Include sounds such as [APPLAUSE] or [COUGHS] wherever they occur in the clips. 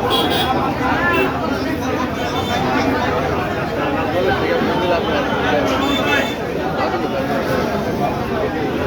Thank you.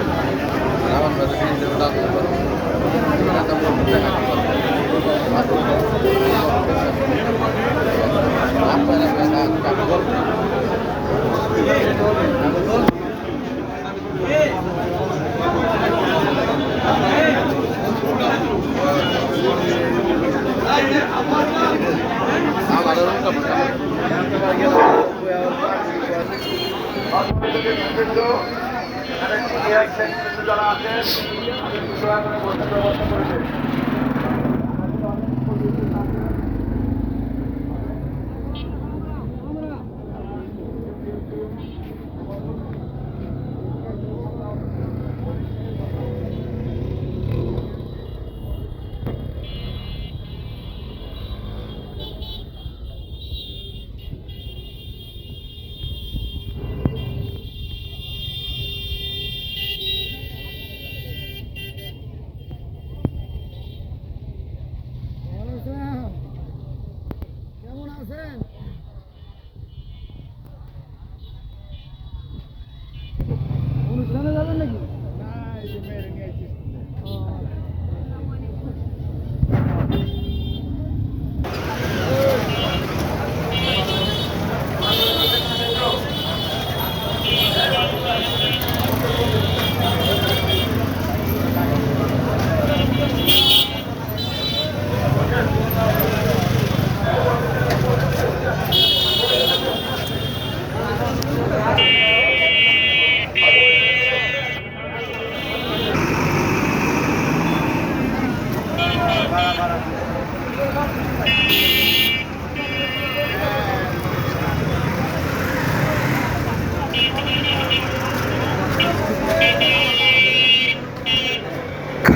কেমন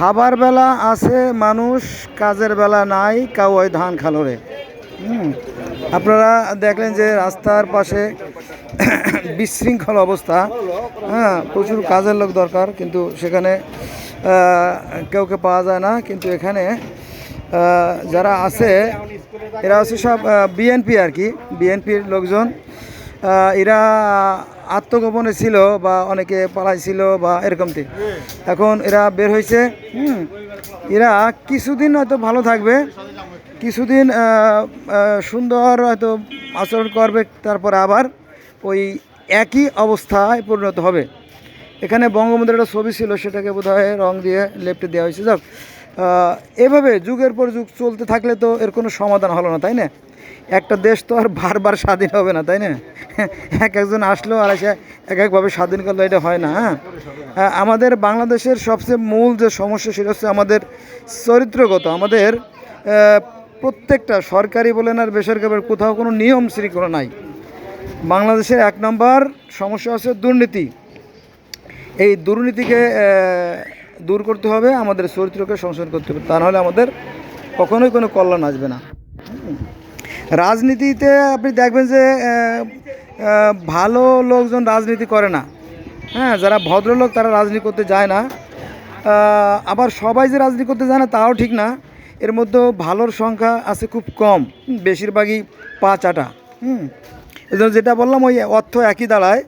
খাবার বেলা আছে, মানুষ কাজের বেলা নাই কাউয় ধান খালোরে। আপনারা দেখলেন যে রাস্তার পাশে [COUGHS] বিশৃঙ্খল অবস্থা। হ্যাঁ প্রচুর কাজের লোক দরকার, কিন্তু সেখানে কেউকে পাওয়া যায় না, কিন্তু এখানে যারা আছে, এরা হচ্ছে সব বিএনপি আর কি, বিএনপির লোকজন। এরা আত্মগোপনে ছিল বা অনেকে পালাইছিল বা এরকমটি। এখন এরা বের হয়েছে হুম। এরা কিছুদিন হয়তো ভালো থাকবে, কিছুদিন সুন্দর হয়তো আচরণ করবে, তারপর আবার ওই একই অবস্থায় পরিণত হবে। এখানে বঙ্গবন্ধুর একটা ছবি ছিল, সেটাকে বোধহয় রং দিয়ে লেপটে দেওয়া হয়েছে। যাক এভাবে যুগের পর যুগ চলতে থাকলে তো এর কোনো সমাধান হলো না, তাই না? একটা দেশ তো আর বারবার স্বাধীন হবে না, তাই না? এক একজন আসলো আর এসে এক একভাবে স্বাধীন করল, এটা হয় না হ্যাঁ? আমাদের বাংলাদেশের সবচেয়ে মূল যে সমস্যা সেটা হচ্ছে আমাদের চরিত্রগত, আমাদের প্রত্যেকটা সরকারি বলেন আর বেসরকারি কোথাও কোনো নিয়ম শৃঙ্খলা নাই। বাংলাদেশের এক নম্বর সমস্যা হচ্ছে দুর্নীতি। এই দুর্নীতিকে দূর করতে হবে, আমাদের চরিত্রকে সংশোধন করতে হবে। তা নাহলে আমাদের কখনোই কোনো কল্যাণ আসবে না। রাজনীতিতে আপনি দেখবেন যে ভালো লোকজন রাজনীতি করে না। হ্যাঁ যারা ভদ্রলোক তারা রাজনীতি করতে যায় না। আবার সবাই যে রাজনীতি করতে যায় না, তাও ঠিক না। এর মধ্যে ভালোর সংখ্যা আছে খুব কম, বেশিরভাগই পাঁচ আটা হুম যেটা বললাম, ওই অর্থ একই দাঁড়ায়।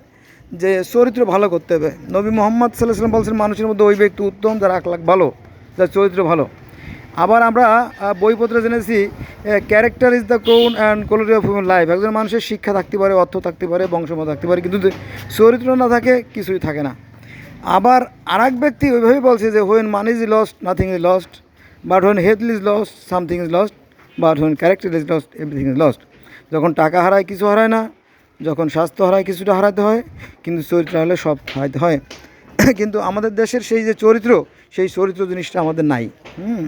যে চরিত্র ভালো করতে হবে। নবী মোহাম্মদ সাল্লাহ সাল্লাম বলছেন, মানুষের মধ্যে ওই ব্যক্তি উত্তম, যার আখলাখ ভালো, যার চরিত্র ভালো। আবার আমরা বইপত্রে জেনেছি character is the crown and quality of human life একজন মানুষের শিক্ষা থাকতে পারে, অর্থ থাকতে পারে, বংশমত থাকতে পারে, কিন্তু চরিত্র না থাকে, কিছুই থাকে না। আবার আর এক ব্যক্তি ওইভাবেই বলছে যে when money is lost nothing is lost but when health is lost something is lost but when character is lost everything is lost যখন টাকা হারায়, কিছু হারায় না যখন স্বাস্থ্য হারায় কিছুটা হারাতে হয়, কিন্তু চরিত্র হলে সব হারাতে হয়। [COUGHS] কিন্তু আমাদের দেশের সেই যে চরিত্র, সেই চরিত্র জিনিসটা আমাদের নাই। হুম?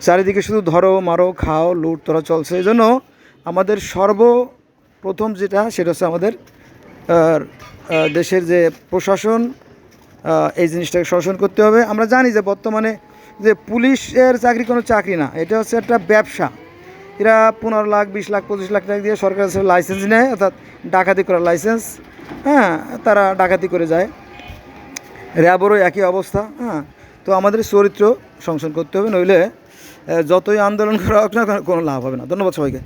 চারিদিকে শুধু ধরো, মারো, খাও, লুট, তোরা চলছে। এই জন্য আমাদের সর্বপ্রথম যেটা, সেটা হচ্ছে আমাদের দেশের যে প্রশাসন এই জিনিসটাকে শাসন করতে হবে। আমরা জানি যে বর্তমানে যে পুলিশের চাকরি কোনো চাকরি না, এটা হচ্ছে একটা ব্যবসা। এরা পনেরো লাখ, বিশ লাখ, পঁচিশ লাখ টাকা দিয়ে সরকার লাইসেন্স নেয়, অর্থাৎ ডাকাতি করার লাইসেন্স হ্যাঁ তারা ডাকাতি করে যায়। র্যাবেরও একই অবস্থা হ্যাঁ। তো আমাদের চরিত্র সংশোধন করতে হবে, নইলে যতই আন্দোলন করা হোক না কোনো লাভ হবে না। ধন্যবাদ সবাইকে।